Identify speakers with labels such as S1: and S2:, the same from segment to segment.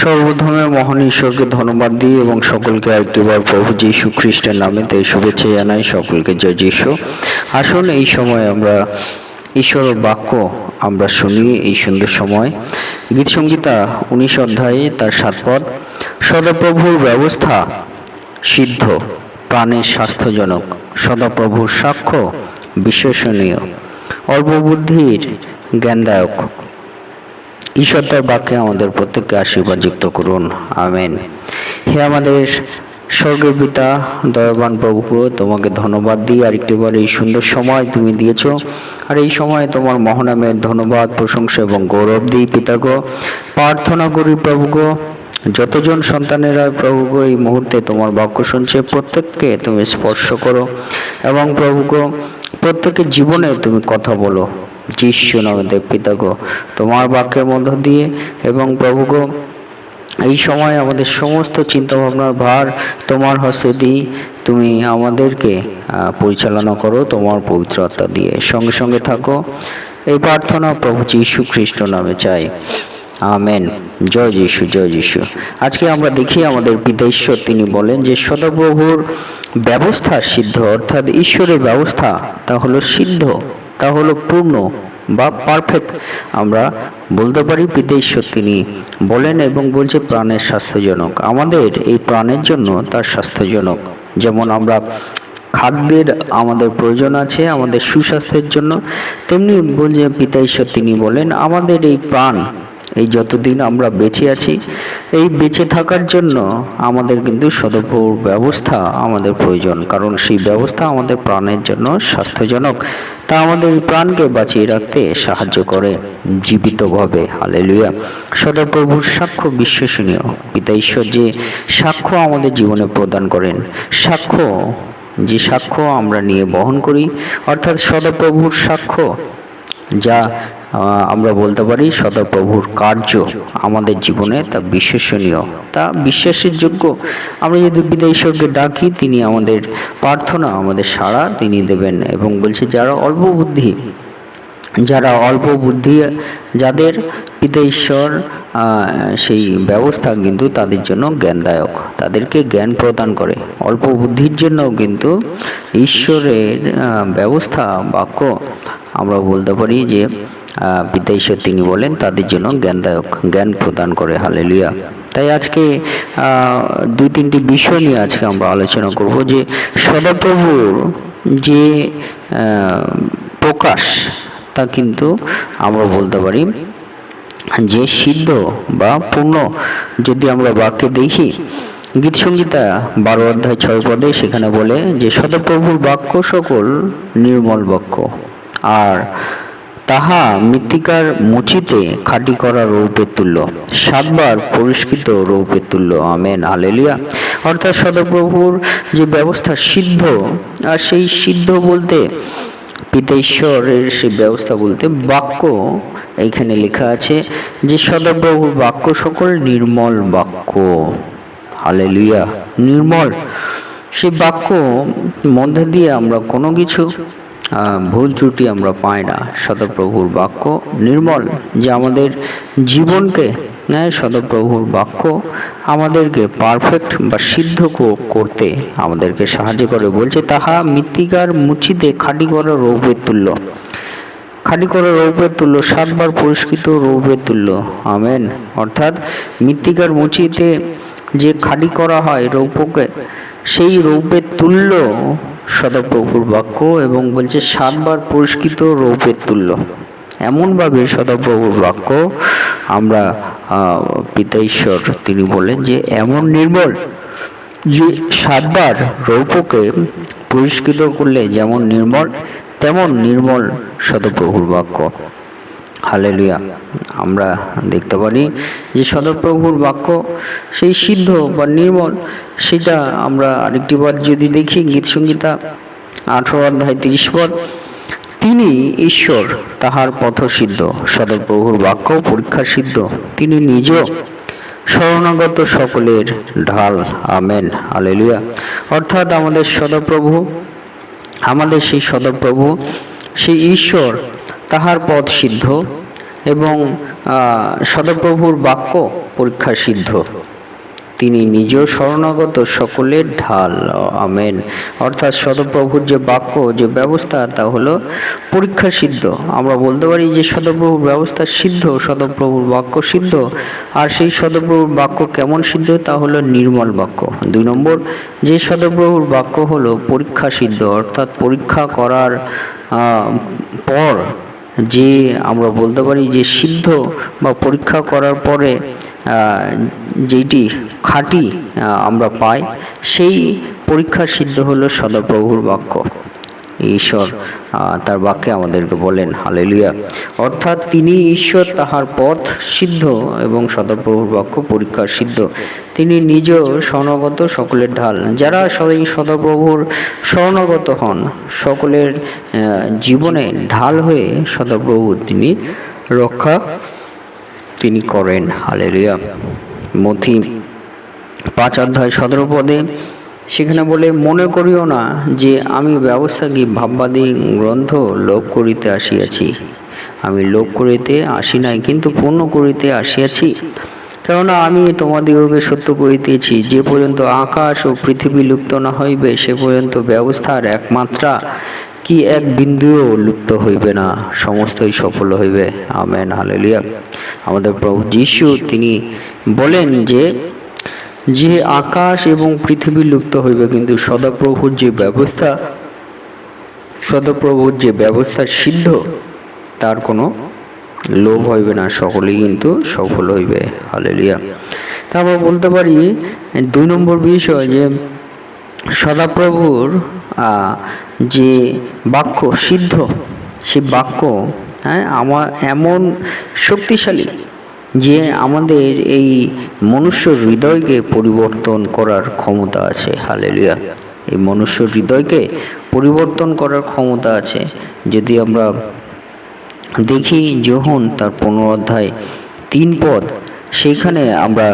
S1: সর্বধর্মে মহান ঈশ্বরকে ধন্যবাদ দিই এবং সকলকে আরেকটিবার প্রভু যীশু খ্রিস্টের নামে তাই শুভেচ্ছা জানাই। সকলকে জয় যীশু। আসুন এই সময় আমরা ঈশ্বরের বাক্য আমরা শুনি এই সুন্দর সময়। গীত সংগীতা উনিশ অধ্যায়ে তার সাত পদ, সদাপ্রভুর ব্যবস্থা সিদ্ধ, প্রাণের স্বাস্থ্যজনক, সদাপ্রভুর সাক্ষ্য বিশ্বসনীয় অল্প বুদ্ধির জ্ঞানদায়ক ঈশ্বর তার বাক্যে আমাদের প্রত্যেককে আশীর্বাদ যুক্ত করুন। আমেন। হে আমাদের স্বর্গের পিতা, দয়াবান প্রভু, তোমাকে ধন্যবাদ দিই। আরেকটিবার এই সুন্দর সময় তুমি দিয়েছ। আর এই সময় তোমার মহানামের ধন্যবাদ, প্রশংসা এবং গৌরব দিই পিতাগো প্রার্থনা করি প্রভুগো যতজন সন্তানেরা প্রভুগো এই মুহূর্তে তোমার বাক্য শুনছে, প্রত্যেককে তুমি স্পর্শ করো। এবং প্রভুগো প্রত্যেকের জীবনে তুমি কথা বলো। যিশু নামে দেব পিতাগো তোমার বাক্যের মধ্য দিয়ে এবং প্রভুগো এই সময় আমাদের সমস্ত চিন্তা ভাবনার ভার তোমার হস্তে দিই। তুমি আমাদেরকে পরিচালনা করো, তোমার পবিত্র আত্মা দিয়ে। সঙ্গে সঙ্গে থাকো। এই প্রার্থনা প্রভু যীশু খ্রিস্ট নামে চাই। আমেন। জয় যিশু জয় যিশু। আজকে আমরা দেখি আমাদের পিতা ঈশ্বর তিনি বলেন যে সদাপ্রভুর ব্যবস্থা সিদ্ধ, অর্থাৎ ঈশ্বরের ব্যবস্থা তা হলো সিদ্ধ। তা হলো পূর্ণ বা পারফেক্ট আমরা বলতে পারি পিতা ঈশ্বর তিনি বলেন এবং বলছে প্রাণের স্বাস্থ্যজনক। আমাদের এই প্রাণের জন্য তার স্বাস্থ্যজনক। যেমন আমরা খাদ্যের আমাদের প্রয়োজন আছে, আমাদের সুস্বাস্থ্যের জন্য, তেমনি বলছে পিতা ঈশ্বর তিনি বলেন, আমাদের এই প্রাণ এই যতদিন আমরা বেঁচে আছি, এই বেঁচে থাকার জন্য আমাদের কিন্তু সদপুর ব্যবস্থা আমাদের প্রয়োজন। কারণ সেই ব্যবস্থা আমাদের প্রাণের জন্য স্বাস্থ্যজনক। তা আমাদের প্রাণকে বাঁচিয়ে রাখতে সাহায্য করে জীবিতভাবে। হালেলুয়া। সদাপ্রভুর সাক্ষ্য বিশ্বসনীয় পিতা ঈশ্বর যে সাক্ষ্য আমাদের জীবনে প্রদান করেন, সাক্ষ্য, যে সাক্ষ্য আমরা নিয়ে বহন করি, অর্থাৎ সদাপ্রভুর সাক্ষ্য যা আমরা বলতে পারি সদাপ্রভুর কার্য আমাদের জীবনে তা বিশ্বসনীয়। তা বিশ্বাসের যোগ্য। আমরা যদি বিদায় ঈশ্বরকে ডাকি, তিনি আমাদের প্রার্থনা, আমাদের সাড়া তিনি দেবেন এবং বলছে, যারা অল্প বুদ্ধি যারা অল্প বুদ্ধি, যাদের পিতা ঈশ্বর সেই ব্যবস্থা কিন্তু তাদের জন্য জ্ঞানদায়ক। তাদেরকে জ্ঞান প্রদান করে। অল্প বুদ্ধির জন্য কিন্তু ঈশ্বরের ব্যবস্থা, বাক্য আমরা বলতে পারি যে পিতা ঈশ্বর তিনি বলেন, তাদের জন্য জ্ঞানদায়ক, জ্ঞান প্রদান করে। হালেলুয়া। তাই আজকে দুই তিনটি বিষয় নিয়ে আজকে আমরা আলোচনা করব যে, সদাপ্রভুর যে প্রকাশ তা কিন্তু আমরা বলতে পারি যে সিদ্ধ বা পূর্ণ। যদি আমরা বাক্যে দেখি গীত সংগীতা বারো অধ্যায় ছয় পদে সেখানে বলে যে, সদপ্রভুর বাক্য সকল নির্মল বাক্য, আর তাহা মৃত্তিকার মুচিতে খাঁটি করা রৌপের তুল্য, সাতবার পরিষ্কৃত রৌপের তুল্য। Amen, hallelujah. অর্থাৎ সদপ্রভুর যে ব্যবস্থা সিদ্ধ, আর সেই সিদ্ধ বলতে পিতা ঈশ্বরের সেই ব্যবস্থা বলতে বাক্য এখানে লেখা আছে যে সদাপ্রভুর বাক্য সকল নির্মল বাক্য। হালেলুয়া, নির্মল। সেই বাক্য মধ্যে দিয়ে আমরা কোনো কিছু ভুল ত্রুটি আমরা পাই না। সদাপ্রভুর বাক্য নির্মল, যে আমাদের জীবনকে ন্যায় সদাপ্রভুর বাক্য আমাদেরকে পারফেক্ট বা সিদ্ধ করতে আমাদেরকে সাহায্য করে। বলছে, তাহা মৃত্তিকার মুচিতে খাঁটি করা রৌপের তুল্য। খাঁটি করা রৌপের তুল্য, সাতবার পরিষ্কৃত রৌপের তুল্য। আমেন। অর্থাৎ মৃত্তিকার মুচিতে যে খাঁটি করা হয় রৌপকে সেই রৌপের তুল্য সদাপ্রভুর বাক্য এবং বলছে, সাতবার পরিষ্কৃত রৌপের তুল্য। এমনভাবে সদাপ্রভুর বাক্য আমরা পিতা ঈশ্বর তিনি বলেন যে, এমন নির্মল যে সাতবার রৌপকে পরিষ্কৃত করলে যেমন নির্মল, তেমন নির্মল সদপ্রভুর বাক্য। হালেলুয়া। আমরা দেখতে পারি যে সদপ্রভুর বাক্য সেই সিদ্ধ বা নির্মল, সেটা আমরা আরেকটি বার যদি দেখি, গীত সংগীতা আঠারো অধ্যায় তিরিশ পদ তিনি ঈশ্বর, তাহার পথ সিদ্ধ সদপ্রভুর বাক্য পরীক্ষা সিদ্ধ। তিনি নিজেও শরণাগত সকলের ঢাল। আমেন। আলেলুয়া অর্থাৎ আমাদের সদপ্রভু, আমাদের সেই সদপ্রভু, সেই ঈশ্বর, তাহার পথ সিদ্ধ এবং সদপ্রভুর বাক্য পরীক্ষা সিদ্ধ। তিনি নিজেও শরণাগত সকলের ঢাল। আমেন। অর্থাৎ সদপ্রভুর যে বাক্য, যে ব্যবস্থা, তা হলো পরীক্ষা সিদ্ধ। আমরা বলতে পারি যে সদপ্রভুর ব্যবস্থা সিদ্ধ, সদপ্রভুর বাক্য সিদ্ধ। আর সেই সদপ্রভুর বাক্য কেমন সিদ্ধ? তা হলো নির্মল বাক্য। দুই নম্বর, যে সদপ্রভুর বাক্য হলো পরীক্ষা সিদ্ধ, অর্থাৎ পরীক্ষা করার পর যে আমরা বলতে পারি যে সিদ্ধ বা পরীক্ষা করার পরে যেটি খাঁটি আমরা পাই, সেই পরীক্ষা সিদ্ধ হলো সদাপ্রভুর বাক্য। ঈশ্বর তার বাক্যে আমাদেরকে বলেন, হালেলুয়া। অর্থাৎ তিনি ঈশ্বর, তাহার পথ সিদ্ধ এবং সদাপ্রভুর বাক্য পরীক্ষা সিদ্ধ। তিনি নিজেও স্বর্ণগত সকলের ঢাল। যারা এই সদাপ্রভুর স্বর্ণগত হন, সকলের জীবনে ঢাল হয়ে সদাপ্রভু তিনি রক্ষা তিনি করেন। হালেলুয়া। মথি পাঁচ অধ্যায় সতেরো পদে সেখানে বলে, মনে করিও না যে আমি ব্যবস্থা কি ভাববাদী গ্রন্থ লোপ করিতে আসিয়াছি। আমি লোপ করিতে আসি নাই, কিন্তু পূর্ণ করিতে আসিয়াছি। কেননা আমি তোমাদিগকে সত্য করিতেছি, যে পর্যন্ত আকাশ ও পৃথিবী লুপ্ত না হইবে, সে পর্যন্ত ব্যবস্থার একমাত্রা কি এক বিন্দুও লুপ্ত হইবে না, সমস্তই সফল হইবে। Amen, hallelujah. আমাদের প্রভু যিশু তিনি বলেন যে যে আকাশ এবং পৃথিবী লুপ্ত হইবে, কিন্তু সদাপ্রভুর যে ব্যবস্থা, সদাপ্রভুর যে ব্যবস্থা সিদ্ধ, তার কোনো লোভ হইবে না, সকলেই কিন্তু সফল হইবে। হালেলুয়া তারপর বলতে পারি, দুই নম্বর বিষয় যে সদাপ্রভুর যে বাক্য সিদ্ধ, সে বাক্য হ্যাঁ আমার এমন শক্তিশালী যে আমাদের এই মনুষ্য হৃদয়কে পরিবর্তন করার ক্ষমতা আছে। হালেলুয়া। এই মনুষ্য হৃদয়কে পরিবর্তন করার ক্ষমতা আছে। যদি আমরা দেখি যোহন তার পনেরো অধ্যায় তিন পদ সেইখানে আমরা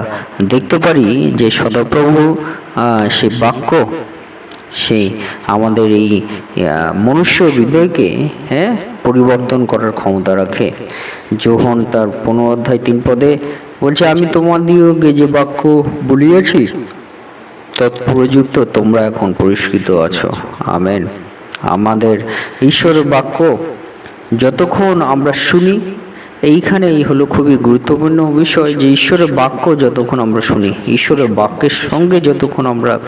S1: দেখতে পারি যে সদাপ্রভু সে বাক্য সেই আমাদের এই মনুষ্য হৃদয়কে হ্যাঁ পরিবর্তন করার ক্ষমতা রাখে। যোহন তার পনেরো অধ্যায় তিন পদে বলছে, আমি তোমাদিওকে যে বাক্য বলিয়াছি, তৎপ্রযুক্ত তোমরা এখন পরিষ্কৃত আছো। আমেন। আমাদের ঈশ্বরের বাক্য, যতক্ষণ আমরা শুনি এইখানেই হলো খুবই গুরুত্বপূর্ণ বিষয় যে ঈশ্বরের বাক্য যতক্ষণ আমরা শুনি, ঈশ্বরের বাক্যের সঙ্গে যতক্ষণ আমরা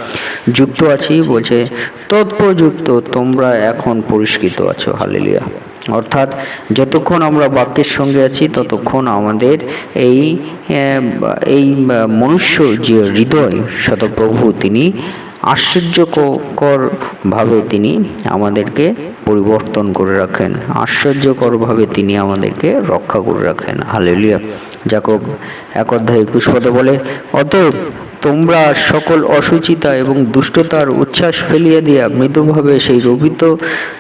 S1: যুক্ত আছি, বলছে, তৎপ্রযুক্ত তোমরা এখন পরিষ্কৃত আছো। হালেলিয়া। অর্থাৎ যতক্ষণ আমরা বাক্যের সঙ্গে আছি, ততক্ষণ আমাদের এই এই মনুষ্য যে হৃদয়, শতপ্রভু তিনি আশ্চর্যকরভাবে তিনি আমাদেরকে পরিবর্তন করে রাখেন। আশ্চর্যকরভাবে তিনি আমাদেরকে রক্ষা করে রাখেন। হালেলিয়া। যাকব, এক অধ্যায় একুশ পদে বলে, অতএব তোমরা সকল অসুচিতা এবং দুষ্টতার উচ্ছ্বাস ফেলিয়া দিয়া মৃদুভাবে সেই রবিত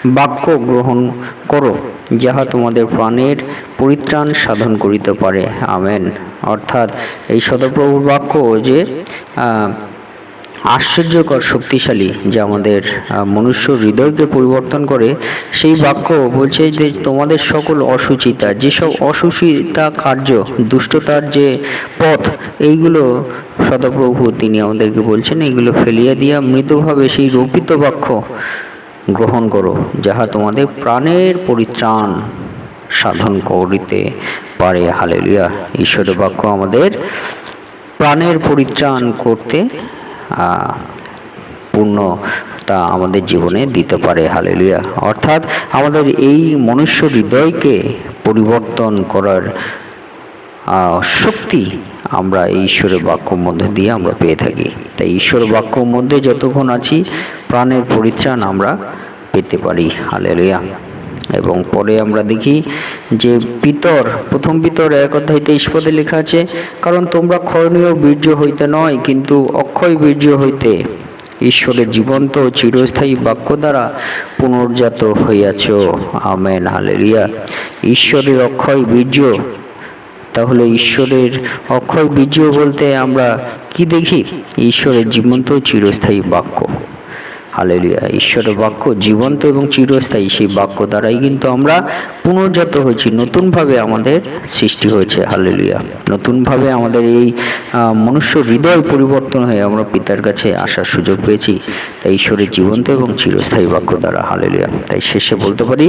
S1: বাক্য গ্রহণ করো, যাহা তোমাদের প্রাণের পরিত্রাণ সাধন করিতে পারে। আমেন। অর্থাৎ এই সদপ্রভুর বাক্য যে আশ্চর্যকর শক্তিশালী যে আমাদের মনুষ্য হৃদয়কে পরিবর্তন করে, সেই বাক্য বলছে যে তোমাদের সকল অসুচিতা, যেসব অসুচিতা কার্য, দুষ্টতার যে পথ, এইগুলো সদাপ্রভু তিনি আমাদেরকে বলছেন, এইগুলো ফেলিয়া দিয়া মৃদুভাবে সেই রোপিত বাক্য গ্রহণ করো, যাহা তোমাদের প্রাণের পরিত্রাণ সাধন করিতে পারে। হালেলিয়া। ঈশ্বরের বাক্য আমাদের প্রাণের পরিত্রাণ করতে আহ, পূর্ণ তা আমাদের জীবনে দিতে পারে। হালেলুয়া। অর্থাৎ আমাদের এই মনুষ্য হৃদয়কে পরিবর্তন করার শক্তি আমরা ঈশ্বরের বাক্য মধ্যে দিয়ে আমরা পেয়ে থাকি। তাই ঈশ্বরের বাক্য মধ্যে যতক্ষণ আছি প্রাণের পরিত্রাণ আমরা পেতে পারি। হালেলুয়া। এবং পরে আমরা দেখি যে পিতর, প্রথম পিতর এক অধ্যায় তেইশ পদে লেখা আছে, কারণ তোমরা ক্ষয়নীয় বীর্য হইতে নয়, কিন্তু অক্ষয় বীর্য হইতে ঈশ্বরের জীবন্ত চিরস্থায়ী বাক্য দ্বারা পুনর্জাত হইয়াছ। আমেন হালেরিয়া ঈশ্বরের অক্ষয় বীর্য, তাহলে ঈশ্বরের অক্ষয় বীর্য বলতে আমরা কি দেখি? ঈশ্বরের জীবন্ত চিরস্থায়ী বাক্য। হালেলুয়া। ঈশ্বরের বাক্য জীবন্ত এবং চিরস্থায়ী, সেই বাক্য দ্বারাই কিন্তু আমরা পুনর্জাত হয়েছি, নতুনভাবে আমাদের সৃষ্টি হয়েছে। হালেলুয়া। নতুনভাবে আমাদের এই মনুষ্য হৃদয় পরিবর্তন হয়ে আমরা পিতার কাছে আসার সুযোগ পেয়েছি। তাই ঈশ্বরের জীবন্ত এবং চিরস্থায়ী বাক্য দ্বারা। হালেলুয়া। তাই শেষে বলতে পারি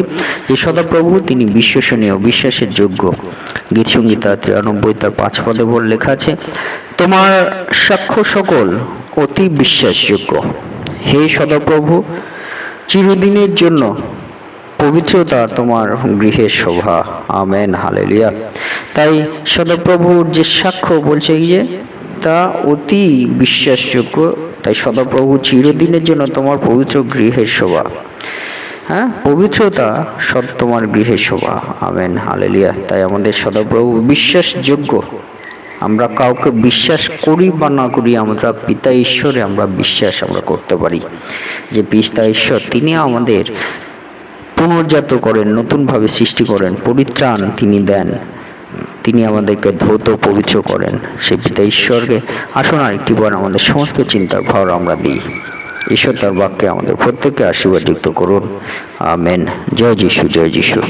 S1: যে সদাপ্রভু তিনি বিশ্বসনীয়, বিশ্বাসের যোগ্য। গীতসঙ্গীতা তিরানব্বই তার পাঁচ পদে বল লেখা আছে, তোমার সাক্ষ্য সকল অতি বিশ্বাসযোগ্য। হে সদাপ্রভু, চিরদিনের জন্য পবিত্রতা তোমার গৃহের শোভা। Amen, hallelujah. তাই সদাপ্রভুর যে সাক্ষ্য বলছে গিয়ে তা অতি বিশ্বাসযোগ্য। তাই সদাপ্রভু চিরদিনের জন্য তোমার পবিত্র গৃহের শোভা। হ্যাঁ পবিত্রতা সব তোমার গৃহের শোভা। Amen, hallelujah. তাই আমাদের সদাপ্রভু বিশ্বাসযোগ্য। আমরা কাউকে বিশ্বাস করি বা না করি, আমরা পিতা ঈশ্বরে আমরা বিশ্বাস আমরা করতে পারি। যে পিতা ঈশ্বর, তিনি আমাদের পুনর্জাত করেন, নতুনভাবে সৃষ্টি করেন, পরিত্রাণ তিনি দেন, তিনি আমাদেরকে ধৌত, পবিত্র করেন। সেই পিতা ঈশ্বরকে আসুন আরেকটি বার আমাদের সমস্ত চিন্তার ভার আমরা দিই। ঈশ্বর তার বাক্যে আমাদের প্রত্যেককে আশীর্বাদ যুক্ত করুন। আমেন। জয় যিশু জয় যিশু।